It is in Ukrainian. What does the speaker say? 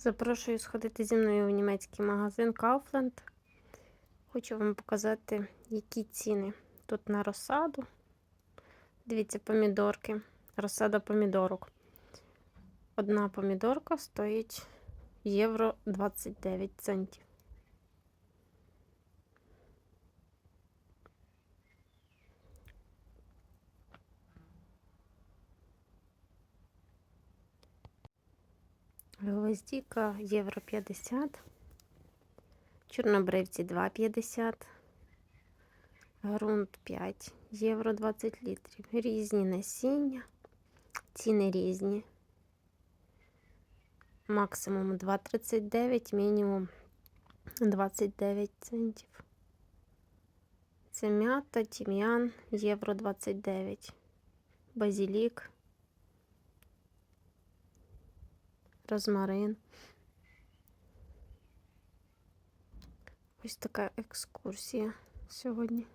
Запрошую сходити зі мною в німецький магазин Kaufland. Хочу вам показати, які ціни тут на розсаду. Дивіться, помідорки. Розсада помідорок. Одна помідорка стоїть євро 29 центів. Гвоздіка євро 50. Чорнобривці 2,50. Грунт 5 євро 20 літрів. Різні насіння. Ціни різні. Максимум 2,39, мінімум 29 центів. Це м'ята, тім'ян, євро 29. Базілік. Розмарин. Ось така екскурсія сьогодні.